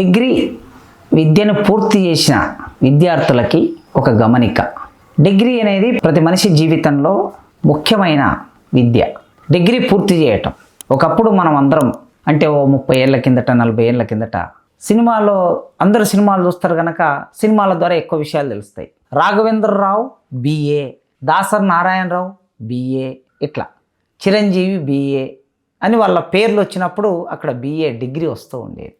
Degree విద్యను పూర్తి చేసిన విద్యార్థులకి ఒక గమనిక. డిగ్రీ అనేది ప్రతి మనిషి జీవితంలో ముఖ్యమైన విద్య. డిగ్రీ పూర్తి చేయటం. ఒకప్పుడు మనం అందరం అంటే ఓ ముప్పై ఏళ్ళ కిందట నలభై ఏళ్ళ కిందట సినిమాలో అందరు సినిమాలు చూస్తారు కనుక సినిమాల ద్వారా ఎక్కువ విషయాలు తెలుస్తాయి. రాఘవేంద్రరావు బిఏ దాసర్ నారాయణరావు బిఏ ఇట్లా. చిరంజీవి బిఏ అని వాళ్ళ పేర్లు వచ్చినప్పుడు అక్కడ బిఏ డిగ్రీ వస్తూ ఉండేది.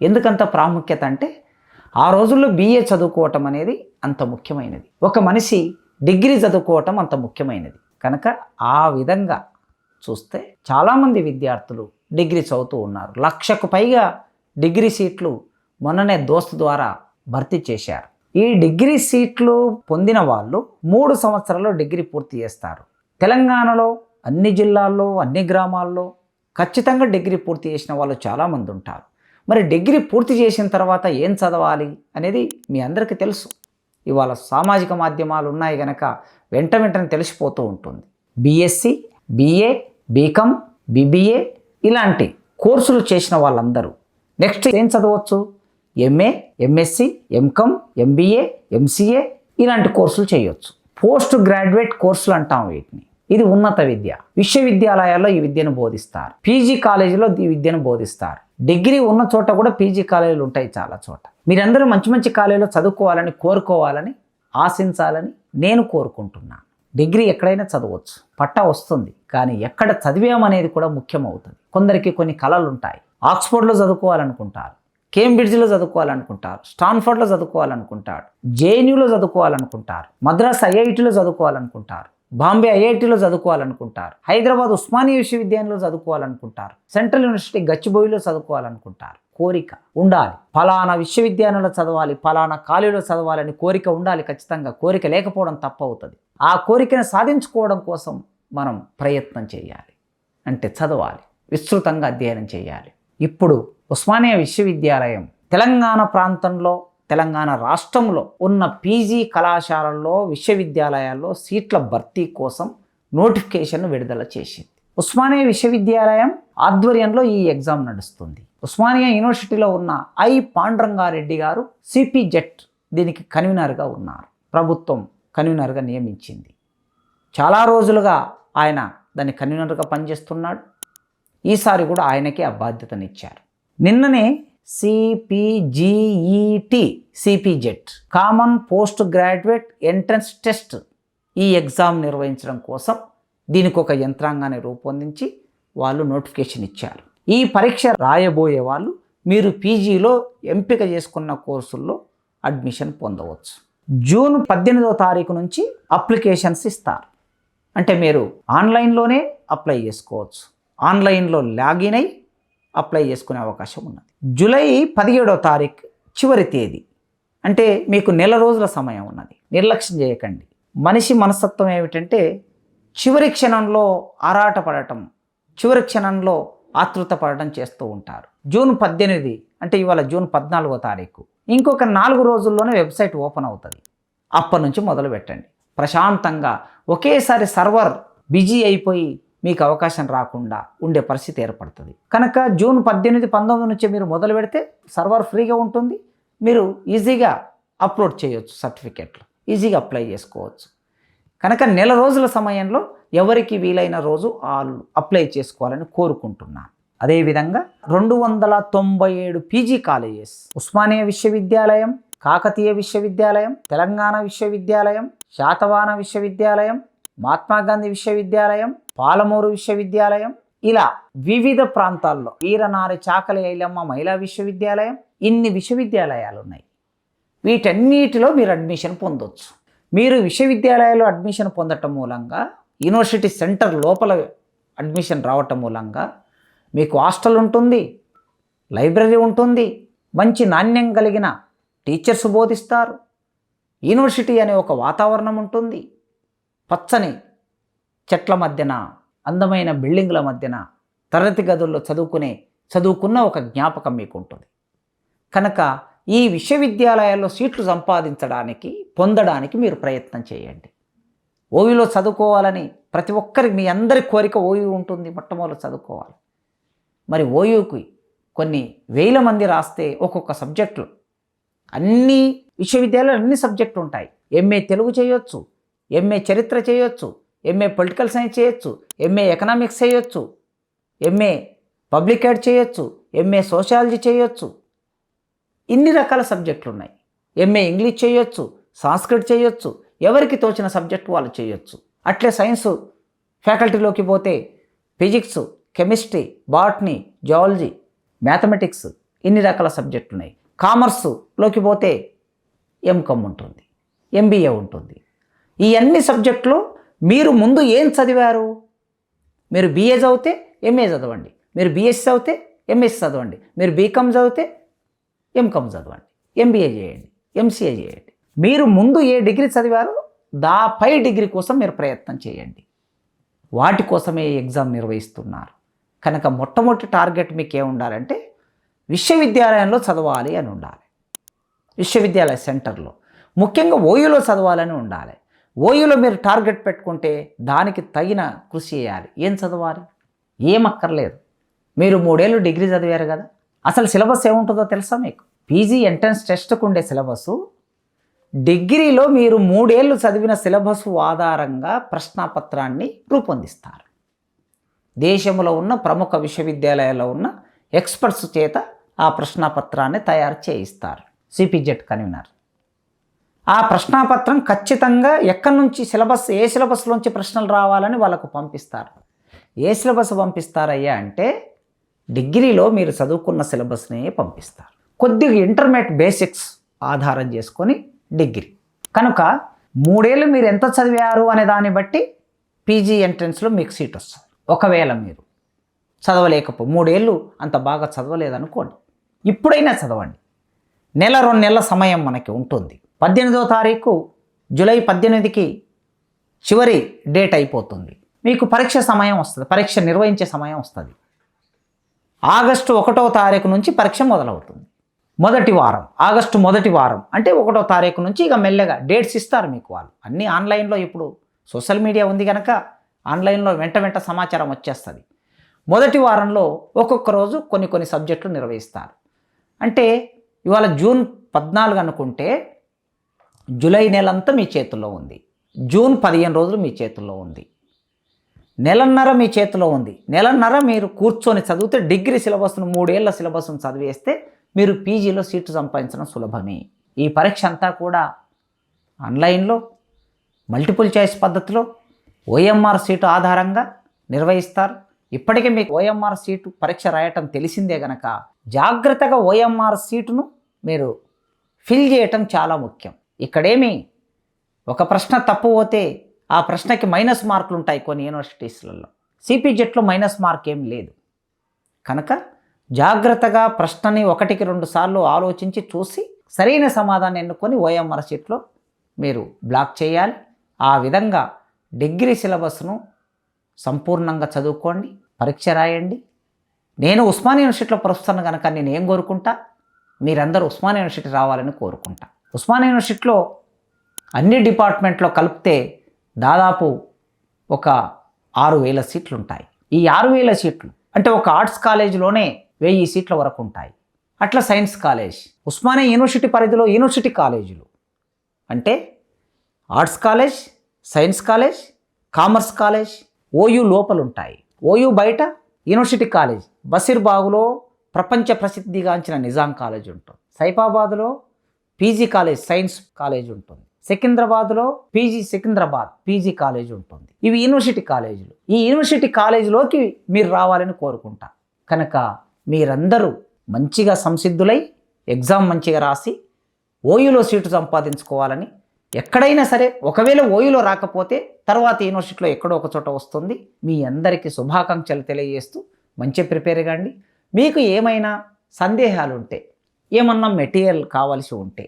ఎందుకంత ప్రాముఖ్యత అంటే ఆ రోజుల్లో బిఏ చదువుకోవటం అనేది అంత ముఖ్యమైనది. ఒక మనిషి డిగ్రీ చదువుకోవటం అంత ముఖ్యమైనది. కనుక ఆ విధంగా చూస్తే చాలామంది విద్యార్థులు డిగ్రీ చదువుతూ ఉన్నారు. లక్షకు పైగా డిగ్రీ సీట్లు మొన్ననే దోస్తు ద్వారా భర్తీ చేశారు. ఈ డిగ్రీ సీట్లు పొందిన వాళ్ళు మూడు సంవత్సరాల్లో డిగ్రీ పూర్తి చేస్తారు. తెలంగాణలో అన్ని జిల్లాల్లో అన్ని గ్రామాల్లో ఖచ్చితంగా డిగ్రీ పూర్తి చేసిన వాళ్ళు చాలామంది ఉంటారు. మరి డిగ్రీ పూర్తి చేసిన తర్వాత ఏం చదవాలి అనేది మీ అందరికీ తెలుసు. ఇవాళ సామాజిక మాధ్యమాలు ఉన్నాయి కనుక వెంట వెంటనే తెలిసిపోతూ ఉంటుంది. బీఎస్సీ బీఏ బీకామ్ బీబీఏ ఇలాంటి కోర్సులు చేసిన వాళ్ళందరూ నెక్స్ట్ ఏం చదవచ్చు? MA MSc MCom MBA MCA ఇలాంటి కోర్సులు చేయొచ్చు. పోస్ట్ గ్రాడ్యుయేట్ కోర్సులు అంటాం వీటిని. ఇది ఉన్నత విద్య. విశ్వవిద్యాలయాల్లో ఈ విద్యను బోధిస్తారు. పీజీ కాలేజీలో ఈ విద్యను బోధిస్తారు. డిగ్రీ ఉన్న చోట కూడా పీజీ కాలేజీలు ఉంటాయి చాలా చోట. మీరందరూ మంచి మంచి కాలేజీలో చదువుకోవాలని కోరుకోవాలని ఆశించాలని నేను కోరుకుంటున్నాను. డిగ్రీ ఎక్కడైనా చదవచ్చు. పట్టా వస్తుంది. కానీ ఎక్కడ చదివామనేది కూడా ముఖ్యమవుతుంది. కొందరికి కొన్ని కళలు ఉంటాయి ఆక్స్ఫోర్డ్లో చదువుకోవాలనుకుంటారు. కేంబ్రిడ్జ్లో చదువుకోవాలనుకుంటారు. స్టాన్ఫర్డ్లో చదువుకోవాలనుకుంటారు. జేఎన్యూలో చదువుకోవాలనుకుంటారు. మద్రాస్ ఐఐటిలో చదువుకోవాలనుకుంటారు. బాంబే ఐఐటిలో చదువుకోవాలనుకుంటారు. హైదరాబాద్ ఉస్మానియా విశ్వవిద్యాలయంలో చదువుకోవాలనుకుంటారు. Central university గచ్చిబోయిలో చదువుకోవాలనుకుంటారు. కోరిక ఉండాలి. ఫలానా విశ్వవిద్యాలయంలో చదవాలి ఫలానా కాలేజీలో చదవాలని కోరిక ఉండాలి ఖచ్చితంగా. కోరిక లేకపోవడం తప్పవుతుంది. ఆ కోరికను సాధించుకోవడం కోసం మనం ప్రయత్నం చేయాలి. అంటే చదవాలి. విస్తృతంగా అధ్యయనం చేయాలి. ఇప్పుడు ఉస్మానియా విశ్వవిద్యాలయం తెలంగాణ ప్రాంతంలో తెలంగాణ రాష్ట్రంలో ఉన్న పీజీ కళాశాలల్లో విశ్వవిద్యాలయాల్లో సీట్ల భర్తీ కోసం నోటిఫికేషన్ విడుదల చేసింది. ఉస్మానియా విశ్వవిద్యాలయం ఆధ్వర్యంలో ఈ ఎగ్జామ్ నడుస్తుంది. ఉస్మానియా యూనివర్సిటీలో ఉన్న ఐ. పాండ్రంగారెడ్డి గారు సిపి జెట్ దీనికి కన్వీనర్గా ఉన్నారు. ప్రభుత్వం కన్వీనర్గా నియమించింది. చాలా రోజులుగా ఆయన దాన్ని కన్వీనర్గా పనిచేస్తున్నాడు. ఈసారి కూడా ఆయనకే ఆ బాధ్యతనిచ్చారు. నిన్ననే CPGET CPGET common post graduate entrance test ఈ ఎగ్జామ్ నిర్వహించడం కోసం దీనికి ఒక యంత్రాంగాన్ని రూపొందించి వాళ్ళు నోటిఫికేషన్ ఇచ్చారు. ఈ పరీక్ష రాయబోయే వాళ్ళు మీరు పీజీలో ఎంపిక చేసుకున్న కోర్సుల్లో అడ్మిషన్ పొందవచ్చు. జూన్ పద్దెనిమిదవ తారీఖు నుంచి అప్లికేషన్స్ ఇస్తారు. అంటే మీరు ఆన్లైన్లోనే అప్లై చేసుకోవచ్చు. ఆన్లైన్లో లాగిన్ అయి అప్లై చేసుకునే అవకాశం ఉన్నది. జూలై పదిహేడో తారీఖు చివరి తేదీ. అంటే మీకు నెల రోజుల సమయం ఉన్నది. నిర్లక్ష్యం చేయకండి. మనిషి మనస్తత్వం ఏమిటంటే చివరి క్షణంలో ఆరాటపడటం చివరి క్షణంలో ఆతృత పడటం చేస్తూ ఉంటారు. జూన్ పద్దెనిమిది అంటే ఇవాళ జూన్ పద్నాలుగో తారీఖు. ఇంకొక నాలుగు రోజుల్లోనే వెబ్సైట్ ఓపెన్ అవుతుంది. అప్పటి నుంచి మొదలు పెట్టండి ప్రశాంతంగా ఒకేసారి సర్వర్ బిజీ అయిపోయి మీకు అవకాశం రాకుండా ఉండే పరిస్థితి ఏర్పడుతుంది. కనుక జూన్ పద్దెనిమిది పంతొమ్మిది నుంచి మీరు మొదలు పెడితే సర్వర్ ఫ్రీగా ఉంటుంది. మీరు ఈజీగా అప్లోడ్ చేయొచ్చు సర్టిఫికేట్లు. ఈజీగా అప్లై చేసుకోవచ్చు. కనుక నెల రోజుల సమయంలో ఎవరికి వీలైన రోజు వాళ్ళు అప్లై చేసుకోవాలని కోరుకుంటున్నాను. అదేవిధంగా రెండు వందల తొంభై ఏడు పీజీ కాలేజెస్ ఉస్మానియా విశ్వవిద్యాలయం కాకతీయ విశ్వవిద్యాలయం తెలంగాణ విశ్వవిద్యాలయం శాతవాన విశ్వవిద్యాలయం మహాత్మా గాంధీ విశ్వవిద్యాలయం పాలమూరు విశ్వవిద్యాలయం ఇలా వివిధ ప్రాంతాల్లో వీరనారి చాకలి ఐలమ్మ మహిళా విశ్వవిద్యాలయం ఇన్ని విశ్వవిద్యాలయాలు ఉన్నాయి వీటన్నిటిలో మీరు అడ్మిషన్ పొందొచ్చు. మీరు విశ్వవిద్యాలయాల్లో అడ్మిషన్ పొందటం మూలంగా యూనివర్సిటీ సెంటర్ లోపల అడ్మిషన్ రావటం మూలంగా మీకు హాస్టల్ ఉంటుంది లైబ్రరీ ఉంటుంది మంచి నాణ్యం కలిగిన టీచర్స్ బోధిస్తారు యూనివర్సిటీ అనే ఒక వాతావరణం ఉంటుంది పచ్చని చెట్ల మధ్యన అందమైన బిల్డింగ్ల మధ్యన తరగతి గదుల్లో చదువుకునే చదువుకున్న ఒక జ్ఞాపకం మీకు ఉంటుంది కనుక ఈ విశ్వవిద్యాలయాల్లో సీట్లు సంపాదించడానికి పొందడానికి మీరు ప్రయత్నం చేయండి. ఓవిలో చదువుకోవాలని ప్రతి ఒక్కరికి మీ అందరి కోరిక ఓయూ ఉంటుంది మొట్టమొదటి చదువుకోవాలి. మరి ఓయూకి కొన్ని వేల మంది రాస్తే ఒక్కొక్క సబ్జెక్టులు అన్ని విశ్వవిద్యాలయాలు అన్ని సబ్జెక్టులు ఉంటాయి ఎంఏ తెలుగు చేయొచ్చు ఎంఏ చరిత్ర చేయొచ్చు ఎంఏ పొలిటికల్ సైన్స్ చేయొచ్చు ఎంఏ ఎకనామిక్స్ చేయొచ్చు ఎంఏ పబ్లిక్ యాడ్ చేయొచ్చు ఎంఏ సోషాలజీ చేయొచ్చు. ఇన్ని రకాల సబ్జెక్టులు ఉన్నాయి. ఎంఏ ఇంగ్లీష్ చేయొచ్చు సాంస్క్రిట్ చేయొచ్చు ఎవరికి తోచిన సబ్జెక్ట్ వాళ్ళు చేయొచ్చు. అట్లే సైన్స్ ఫ్యాకల్టీలోకి పోతే physics chemistry botany zoology mathematics ఇన్ని రకాల సబ్జెక్టులు ఉన్నాయి. కామర్స్లోకి పోతే ఎంకమ్ ఉంటుంది ఎంబీఏ ఉంటుంది. ఈ అన్ని సబ్జెక్టులు మీరు ముందు ఏం చదివారు? మీరు బీఏ చదివితే ఎంఏ చదవండి. మీరు బీఎస్సీ చదివితే ఎంఎస్సీ చదవండి. మీరు బీకామ్ చదివితే ఎంకామ్ చదవండి. ఎంబీఏ చేయండి. ఎంసీఏ చేయండి. మీరు ముందు ఏ డిగ్రీ చదివారో దా పై డిగ్రీ కోసం మీరు ప్రయత్నం చేయండి. వాటి కోసమే ఎగ్జామ్ నిర్వహిస్తున్నారు. కనుక మొట్టమొదటి టార్గెట్ మీకు ఏమి ఉండాలంటే విశ్వవిద్యాలయంలో చదవాలి అని ఉండాలి. విశ్వవిద్యాలయ సెంటర్లో. ముఖ్యంగా ఓయూలో చదవాలని ఉండాలి. ఓయూలో మీరు టార్గెట్ పెట్టుకుంటే దానికి తగిన కృషి చేయాలి. ఏం చదవాలి? ఏమక్కర్లేదు మీరు మూడేళ్ళు డిగ్రీ చదివారు కదా. అసలు సిలబస్ ఏముంటుందో తెలుసా మీకు? పీజీ ఎంట్రన్స్ టెస్ట్కు ఉండే సిలబస్. డిగ్రీలో మీరు మూడేళ్ళు చదివిన సిలబస్ ఆధారంగా ప్రశ్నాపత్రాన్ని రూపొందిస్తారు. దేశంలో ఉన్న ప్రముఖ విశ్వవిద్యాలయాల్లో ఉన్న ఎక్స్పర్ట్స్ చేత ఆ ప్రశ్నాపత్రాన్ని తయారు చేయిస్తారు. CPGET convener. ఆ ప్రశ్నాపత్రం ఖచ్చితంగా ఎక్కడి నుంచి సిలబస్ ఏ సిలబస్లోంచి ప్రశ్నలు రావాలని వాళ్ళకు పంపిస్తారు. ఏ సిలబస్ పంపిస్తారయ్యా అంటే డిగ్రీలో మీరు చదువుకున్న సిలబస్ని పంపిస్తారు. కొద్దిగా ఇంటర్మీడియట్ బేసిక్స్ ఆధారం చేసుకొని డిగ్రీ. కనుక మూడేళ్ళు మీరు ఎంత చదివారు అనే దాన్ని బట్టి పీజీ ఎంట్రన్స్లో మీకు సీట్ వస్తుంది. ఒకవేళ మీరు చదవలేకపో మూడేళ్ళు అంత బాగా చదవలేదనుకోండి. ఇప్పుడైనా చదవండి. నెల రెండు నెలల సమయం మనకి ఉంటుంది. పద్దెనిమిదవ తారీఖు జూలై పద్దెనిమిదికి చివరి డేట్ అయిపోతుంది. మీకు పరీక్ష సమయం వస్తుంది పరీక్ష నిర్వహించే సమయం వస్తుంది. ఆగస్టు ఒకటో తారీఖు నుంచి పరీక్ష మొదలవుతుంది. మొదటి వారం ఆగస్టు మొదటి వారం అంటే ఒకటో తారీఖు నుంచి ఇక మెల్లగా డేట్స్ ఇస్తారు మీకు వాళ్ళు. అన్నీ ఆన్లైన్లో ఇప్పుడు సోషల్ మీడియా ఉంది కనుక ఆన్లైన్లో వెంట వెంట సమాచారం వచ్చేస్తుంది. మొదటి వారంలో ఒక్కొక్క రోజు కొన్ని కొన్ని సబ్జెక్టులు నిర్వహిస్తారు. అంటే ఇవాళ జూన్ పద్నాలుగు అనుకుంటే జూలై నెలంతా మీ చేతుల్లో ఉంది. జూన్ పదిహేను రోజులు మీ చేతుల్లో ఉంది. నెలన్నర మీ చేతిలో ఉంది. నెలన్నర మీరు కూర్చొని చదివితే డిగ్రీ సిలబస్ను మూడేళ్ళ సిలబస్ను చదివేస్తే మీరు పీజీలో సీటు సంపాదించడం సులభమే. ఈ పరీక్ష అంతా కూడా ఆన్లైన్లో మల్టిపుల్ చాయిస్ పద్ధతిలో ఓఎంఆర్ సీటు ఆధారంగా నిర్వహిస్తారు. ఇప్పటికే మీకు ఓఎంఆర్ సీటు పరీక్ష రాయటం తెలిసిందే గనక జాగ్రత్తగా ఓఎంఆర్ సీటును మీరు ఫిల్ చేయటం చాలా ముఖ్యం. ఇక్కడేమి? ఒక ప్రశ్న తప్పు పోతే ఆ ప్రశ్నకి మైనస్ మార్కులు ఉంటాయి కొన్ని యూనివర్సిటీస్లలో. సిపిజెట్లో మైనస్ మార్క్ ఏం లేదు. కనుక జాగ్రత్తగా ప్రశ్నని ఒకటికి రెండు సార్లు ఆలోచించి చూసి సరైన సమాధానం ఎన్నుకొని ఓఎంఆర్ షీట్లో మీరు బ్లాక్ చేయాలి. ఆ విధంగా డిగ్రీ సిలబస్ను సంపూర్ణంగా చదువుకోండి పరీక్ష రాయండి. నేను ఉస్మానియా యూనివర్సిటీలో ప్రస్తుతాను కనుక నేను ఏం కోరుకుంటా? మీరందరూ ఉస్మానియా యూనివర్సిటీ రావాలని కోరుకుంటా. ఉస్మానియా యూనివర్సిటీలో అన్ని డిపార్ట్మెంట్లో కలిపితే దాదాపు ఒక ఆరు వేల సీట్లు ఉంటాయి ఈ ఆరు వేల సీట్లు అంటే ఒక ఆర్ట్స్ కాలేజీలోనే వెయ్యి సీట్ల వరకు ఉంటాయి. అట్లా సైన్స్ కాలేజ్ ఉస్మానియా యూనివర్సిటీ పరిధిలో యూనివర్సిటీ కాలేజీలు. అంటే arts college science college commerce college OU లోపల ఉంటాయి ఓయూ బయట యూనివర్సిటీ కాలేజ్. బసిర్బాగులో ప్రపంచ ప్రసిద్ధిగాంచిన నిజాం కాలేజ్ ఉంటుంది సైఫాబాద్లో పీజీ కాలేజ్ సైన్స్ కాలేజ్ ఉంటుంది. సికింద్రాబాద్లో పీజీ సికింద్రాబాద్ పీజీ కాలేజ్ ఉంటుంది. ఇవి యూనివర్సిటీ కాలేజీలు. ఈ యూనివర్సిటీ కాలేజీలోకి మీరు రావాలని కోరుకుంటా. కనుక మీరందరూ మంచిగా సంసిద్ధులై ఎగ్జామ్ మంచిగా రాసి ఓయూలో సీటు సంపాదించుకోవాలని ఎక్కడైనా సరే ఒకవేళ ఓయూలో రాకపోతే తర్వాత యూనివర్సిటీలో ఎక్కడో ఒక చోట వస్తుంది. మీ అందరికీ శుభాకాంక్షలు తెలియజేస్తూ మంచి ప్రిపేర్ కాండి మీకు ఏమైనా సందేహాలు ఉంటే ఏమన్నా మెటీరియల్ కావాల్సి ఉంటే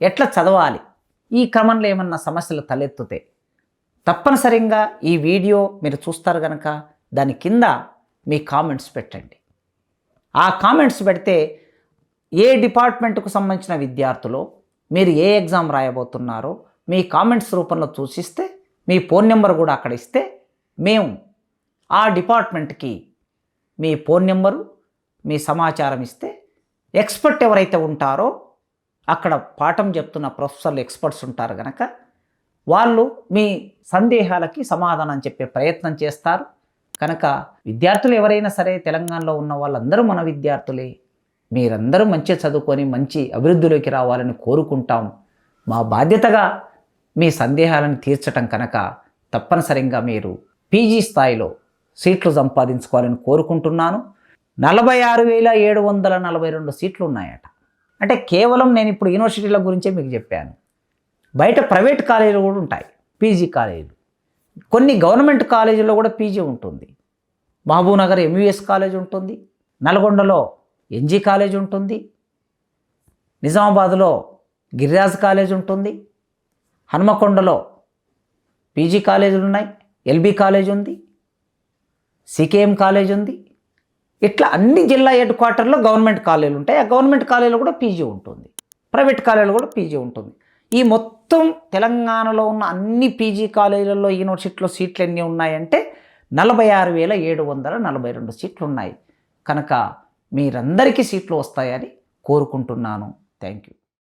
ఎట్లా చదవాలి? ఈ క్రమంలో ఏమన్నా సమస్యలు తలెత్తుతే తప్పనిసరిగా ఈ వీడియో మీరు చూస్తారు కనుక దాని కింద మీ కామెంట్స్ పెట్టండి. ఆ కామెంట్స్ పెడితే ఏ డిపార్ట్మెంట్కు సంబంధించిన విద్యార్థులు మీరు ఏ ఎగ్జామ్ రాయబోతున్నారో మీ కామెంట్స్ రూపంలో చూసిస్తే మీ ఫోన్ నెంబర్ కూడా అక్కడ ఇస్తే మేము ఆ డిపార్ట్మెంట్కి మీ ఫోన్ నెంబరు మీ సమాచారం ఇస్తే ఎక్స్పర్ట్ ఎవరైతే ఉంటారో అక్కడ పాఠం చెప్తున్న ప్రొఫెసర్లు ఎక్స్పర్ట్స్ ఉంటారు కనుక వాళ్ళు మీ సందేహాలకి సమాధానం చెప్పే ప్రయత్నం చేస్తారు. కనుక విద్యార్థులు ఎవరైనా సరే తెలంగాణలో ఉన్న వాళ్ళందరూ మన విద్యార్థులే. మీరందరూ మంచిగా చదువుకొని మంచి అభివృద్ధిలోకి రావాలని కోరుకుంటాం. మా బాధ్యతగా మీ సందేహాలను తీర్చటం కనుక తప్పనిసరిగా మీరు పీజీ స్థాయిలో సీట్లు సంపాదించుకోవాలని కోరుకుంటున్నాను. నలభై ఆరు వేల ఏడు వందల నలభై రెండు సీట్లు ఉన్నాయట అంటే కేవలం నేను ఇప్పుడు యూనివర్సిటీల గురించే మీకు చెప్పాను. బయట ప్రైవేట్ కాలేజీలు కూడా ఉంటాయి పీజీ కాలేజీలు. కొన్ని గవర్నమెంట్ కాలేజీల్లో కూడా పీజీ ఉంటుంది. మహబూబ్నగర్ ఎంయూఎస్ కాలేజ్ ఉంటుంది. నల్గొండలో ఎన్జీ కాలేజ్ ఉంటుంది. నిజామాబాద్లో గిరిరాజ్ కాలేజ్ ఉంటుంది. హనుమకొండలో పీజీ కాలేజీలు ఉన్నాయి ఎల్బీ కాలేజ్ ఉంది సికేఎం కాలేజ్ ఉంది. ఇట్లా అన్ని జిల్లా హెడ్ క్వార్టర్లో గవర్నమెంట్ కాలేజీలు ఉంటాయి. ఆ గవర్నమెంట్ కాలేజీలో కూడా పీజీ ఉంటుంది. ప్రైవేట్ కాలేజీలో కూడా పీజీ ఉంటుంది. ఈ మొత్తం తెలంగాణలో ఉన్న అన్ని పీజీ కాలేజీలలో యూనివర్సిటీలో సీట్లు ఎన్ని ఉన్నాయంటే నలభై ఆరు వేల ఏడు వందల నలభై రెండు సీట్లు ఉన్నాయి. కనుక మీరందరికీ సీట్లు వస్తాయని కోరుకుంటున్నాను. Thank you.